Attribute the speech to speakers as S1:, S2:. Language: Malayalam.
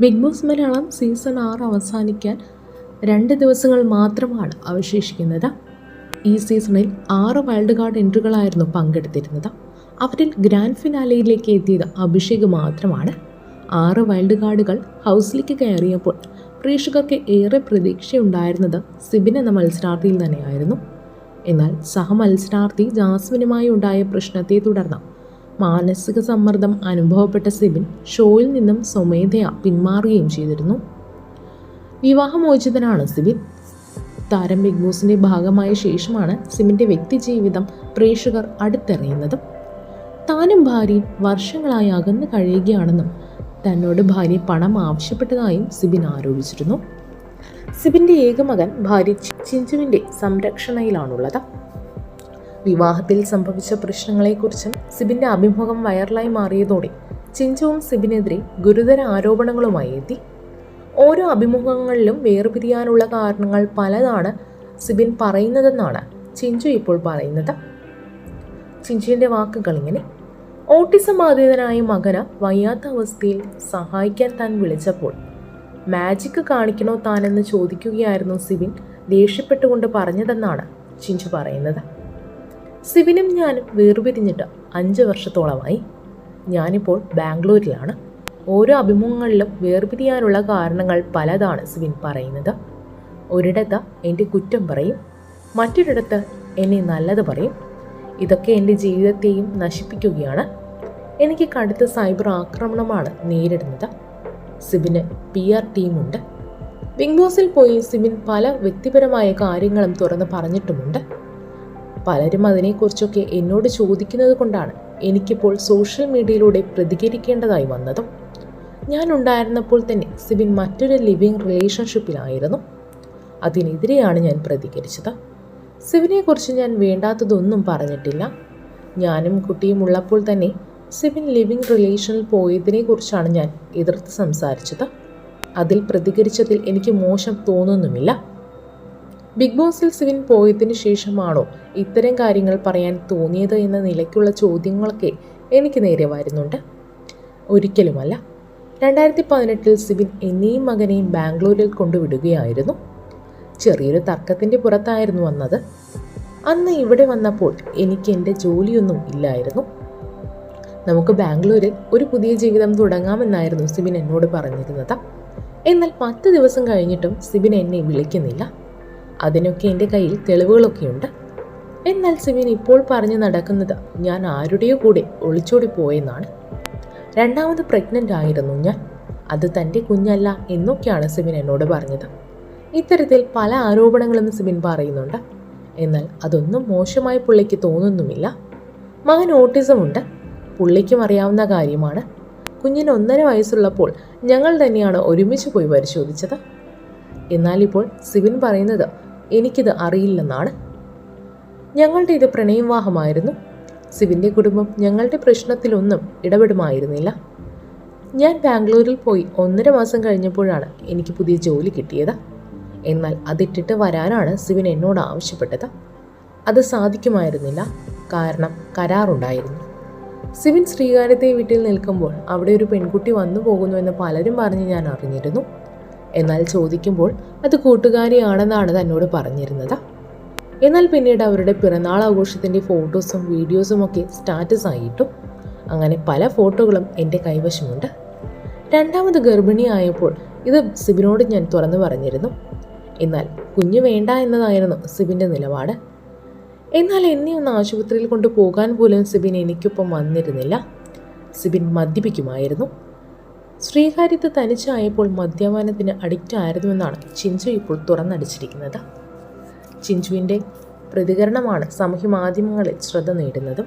S1: ബിഗ് ബോസ് മലയാളം സീസൺ ആറ് അവസാനിക്കാൻ രണ്ട് ദിവസങ്ങൾ മാത്രമാണ് അവശേഷിക്കുന്നത്. ഈ സീസണിൽ ആറ് വൈൽഡ് കാർഡ് എൻട്രികളായിരുന്നു പങ്കെടുത്തിരുന്നത്. അവരിൽ ഗ്രാൻഡ് ഫിനാലയിലേക്ക് എത്തിയത് അഭിഷേക് മാത്രമാണ്. ആറ് വൈൽഡ് കാർഡുകൾ ഹൗസിലേക്ക് കയറിയപ്പോൾ പ്രേക്ഷകർക്ക് ഏറെ പ്രതീക്ഷയുണ്ടായിരുന്നത് സിബിൻ എന്ന മത്സരാർത്ഥിയിൽ തന്നെയായിരുന്നു. എന്നാൽ സഹമത്സരാർത്ഥി ജാസ്മിനുമായി ഉണ്ടായ പ്രശ്നത്തെ തുടർന്ന് മാനസിക സമ്മർദ്ദം അനുഭവപ്പെട്ട സിബിൻ ഷോയിൽ നിന്നും സ്വമേധയാ പിന്മാറുകയും ചെയ്തിരുന്നു. വിവാഹമോചിതനാണ് സിബിൻ. താരം ബിഗ് ബോസിന്റെ ഭാഗമായ ശേഷമാണ് സിബിന്റെ വ്യക്തിജീവിതം പ്രേക്ഷകർ അടുത്തെറിയുന്നത്. താനും ഭാര്യയും വർഷങ്ങളായി അകന്നു കഴിയുകയാണെന്നും തന്നോട് ഭാര്യ പണം ആവശ്യപ്പെട്ടതായും സിബിൻ ആരോപിച്ചിരുന്നു. സിബിന്റെ ഏകമകൻ ഭാര്യ ചിഞ്ചുവിന്റെ സംരക്ഷണയിലാണുള്ളത്. വിവാഹത്തിൽ സംഭവിച്ച പ്രശ്നങ്ങളെക്കുറിച്ചും സിബിന്റെ അഭിമുഖം വൈറലായി മാറിയതോടെ ചിഞ്ചുവും സിബിനെതിരെ ഗുരുതര ആരോപണങ്ങളുമായി എത്തി. ഓരോ അഭിമുഖങ്ങളിലും വേർപിരിയാനുള്ള കാരണങ്ങൾ പലതാണ് സിബിൻ പറയുന്നതെന്നാണ് ചിഞ്ചു ഇപ്പോൾ പറയുന്നത്. ചിഞ്ചുവിന്റെ വാക്കുകൾ ഇങ്ങനെ. ഓട്ടിസം ബാധിതനായ മകന് വയ്യാത്ത അവസ്ഥയിൽ സഹായിക്കാൻ താൻ വിളിച്ചപ്പോൾ മാജിക്ക് കാണിക്കണോ താനെന്ന് ചോദിക്കുകയായിരുന്നു സിബിൻ ദേഷ്യപ്പെട്ടുകൊണ്ട് പറഞ്ഞതെന്നാണ് ചിഞ്ചു പറയുന്നത്. സിബിനും ഞാനും വേർപിരിഞ്ഞിട്ട് അഞ്ച് വർഷത്തോളമായി. ഞാനിപ്പോൾ ബാംഗ്ലൂരിലാണ്. ഓരോ അഭിമുഖങ്ങളിലും വേർപിരിയാനുള്ള കാരണങ്ങൾ പലതാണ് സിബിൻ പറയുന്നത്. ഒരിടത്ത് എന്റെ കുറ്റം പറയും മറ്റൊരിടത്ത് എന്നെ നല്ലത് പറയും. ഇതൊക്കെ എന്റെ ജീവിതത്തെയും നശിപ്പിക്കുകയാണ്. എനിക്ക് കടുത്ത സൈബർ ആക്രമണമാണ് നേരിടുന്നത്. സിബിന് പി ആർ ടീമുണ്ട്. ബിഗ് ബോസിൽ പോയി സിബിൻ പല വ്യക്തിപരമായ കാര്യങ്ങളും തുറന്ന് പറഞ്ഞിട്ടുമുണ്ട്. പലരും അതിനെക്കുറിച്ചൊക്കെ എന്നോട് ചോദിക്കുന്നത് കൊണ്ടാണ് എനിക്കിപ്പോൾ സോഷ്യൽ മീഡിയയിലൂടെ പ്രതികരിക്കേണ്ടതായി വന്നതും. ഞാൻ ഉണ്ടായിരുന്നപ്പോൾ തന്നെ സിബിൻ മറ്റൊരു ലിവിങ് റിലേഷൻഷിപ്പിലായിരുന്നു അതിനെതിരെയാണ് ഞാൻ പ്രതികരിച്ചത്. സിബിനെക്കുറിച്ച് ഞാൻ വേണ്ടാത്തതൊന്നും പറഞ്ഞിട്ടില്ല. ഞാനും കുട്ടിയും ഉള്ളപ്പോൾ തന്നെ സിബിൻ ലിവിങ് റിലേഷനിൽ പോയതിനെക്കുറിച്ചാണ് ഞാൻ എതിർത്ത് സംസാരിച്ചത്. അതിൽ പ്രതികരിച്ചതിൽ എനിക്ക് മോശം തോന്നുന്നുമില്ല. ബിഗ് ബോസിൽ സിവിൻ പോയതിനു ശേഷമാണോ ഇത്തരം കാര്യങ്ങൾ പറയാൻ തോന്നിയത് എന്ന നിലയ്ക്കുള്ള ചോദ്യങ്ങളൊക്കെ എനിക്ക് നേരെ വരുന്നുണ്ട്. ഒരിക്കലുമല്ല. രണ്ടായിരത്തി പതിനെട്ടിൽ സിബിൻ എന്നെയും മകനെയും ബാംഗ്ലൂരിൽ കൊണ്ടുവിടുകയായിരുന്നു. ചെറിയൊരു തർക്കത്തിന്റെ പുറത്തായിരുന്നു വന്നത്. അന്ന് ഇവിടെ വന്നപ്പോൾ എനിക്ക് എന്റെ ജോലിയൊന്നും ഇല്ലായിരുന്നു. നമുക്ക് ബാംഗ്ലൂരിൽ ഒരു പുതിയ ജീവിതം തുടങ്ങാമെന്നായിരുന്നു സിബിൻ എന്നോട് പറഞ്ഞിരുന്നത്. എന്നാൽ പത്ത് ദിവസം കഴിഞ്ഞിട്ടും സിബിൻ എന്നെ വിളിക്കുന്നില്ല. അതിനൊക്കെ എന്റെ കയ്യിൽ തെളിവുകളൊക്കെയുണ്ട്. എന്നാൽ സിവിൻ ഇപ്പോൾ പറഞ്ഞു നടക്കുന്നത് ഞാൻ ആരുടെയോ കൂടെ ഒളിച്ചോടി പോയെന്നാണ്. രണ്ടാമത് പ്രഗ്നന്റ് ആയിരുന്നു ഞാൻ. അത് തന്റെ കുഞ്ഞല്ല എന്നൊക്കെയാണ് സിബിൻ എന്നോട് പറഞ്ഞത്. ഇത്തരത്തിൽ പല ആരോപണങ്ങളും സിബിൻ പറയുന്നുണ്ട്. എന്നാൽ അതൊന്നും മോശമായി പുള്ളിക്ക് തോന്നുന്നുമില്ല. മകൻ ഓട്ടിസം ഉണ്ട് പുള്ളിക്കും അറിയാവുന്ന കാര്യമാണ്. കുഞ്ഞിന് ഒന്നര വയസ്സുള്ളപ്പോൾ ഞങ്ങൾ തന്നെയാണ് ഒരുമിച്ച് പോയി പരിശോധിച്ചത്. എന്നാൽ ഇപ്പോൾ സിവിൻ പറയുന്നത് എനിക്കിത് അറിയില്ലെന്നാണ്. ഞങ്ങളുടെ ഇത് പ്രണയവാഹമായിരുന്നു സിവിന്റെ കുടുംബം ഞങ്ങളുടെ പ്രശ്നത്തിലൊന്നും ഇടപെടുമായിരുന്നില്ല. ഞാൻ ബാംഗ്ലൂരിൽ പോയി ഒന്നര മാസം കഴിഞ്ഞപ്പോഴാണ് എനിക്ക് പുതിയ ജോലി കിട്ടിയത്. എന്നാൽ അതിട്ടിട്ട് വരാനാണ് സിവിൻ എന്നോട് ആവശ്യപ്പെട്ടത്. അത് സാധിക്കുമായിരുന്നില്ല. കാരണം കരാറുണ്ടായിരുന്നു. സിവിൻ ശ്രീകാര്യത്തെ വീട്ടിൽ നിൽക്കുമ്പോൾ അവിടെ ഒരു പെൺകുട്ടി വന്നു പോകുന്നുവെന്ന് പലരും പറഞ്ഞ് ഞാൻ അറിഞ്ഞിരുന്നു. എന്നാൽ ചോദിക്കുമ്പോൾ അത് കൂട്ടുകാരിയാണെന്നാണ് തന്നോട് പറഞ്ഞിരുന്നത്. എന്നാൽ പിന്നീട് അവരുടെ പിറന്നാൾ ആഘോഷത്തിന്റെ ഫോട്ടോസും വീഡിയോസും ഒക്കെ സ്റ്റാറ്റസ് ആയിട്ടും അങ്ങനെ പല ഫോട്ടോകളും എന്റെ കൈവശമുണ്ട്. രണ്ടാമത് ഗർഭിണിയായപ്പോൾ ഇത് സിബിനോട് ഞാൻ തുറന്നു പറഞ്ഞിരുന്നു. എന്നാൽ കുഞ്ഞു വേണ്ട എന്നതായിരുന്നു സിബിന്റെ നിലപാട്. എന്നാൽ എന്നെ ഒന്ന് ആശുപത്രിയിൽ കൊണ്ടുപോകാൻ പോലും സിബിൻ എനിക്കൊപ്പം വന്നിരുന്നില്ല. സിബിൻ മദ്യപിക്കുമായിരുന്നു. ശ്രീകാര്യത്ത് തനിച്ചായപ്പോൾ മദ്യപാനത്തിന് അഡിക്റ്റ് ആയിരുന്നുവെന്നാണ് ചിഞ്ചു ഇപ്പോൾ തുറന്നടിച്ചിരിക്കുന്നത്. ചിഞ്ചുവിന്റെ പ്രതികരണമാണ് സാമൂഹ്യ മാധ്യമങ്ങളിൽ ശ്രദ്ധ നേടുന്നതും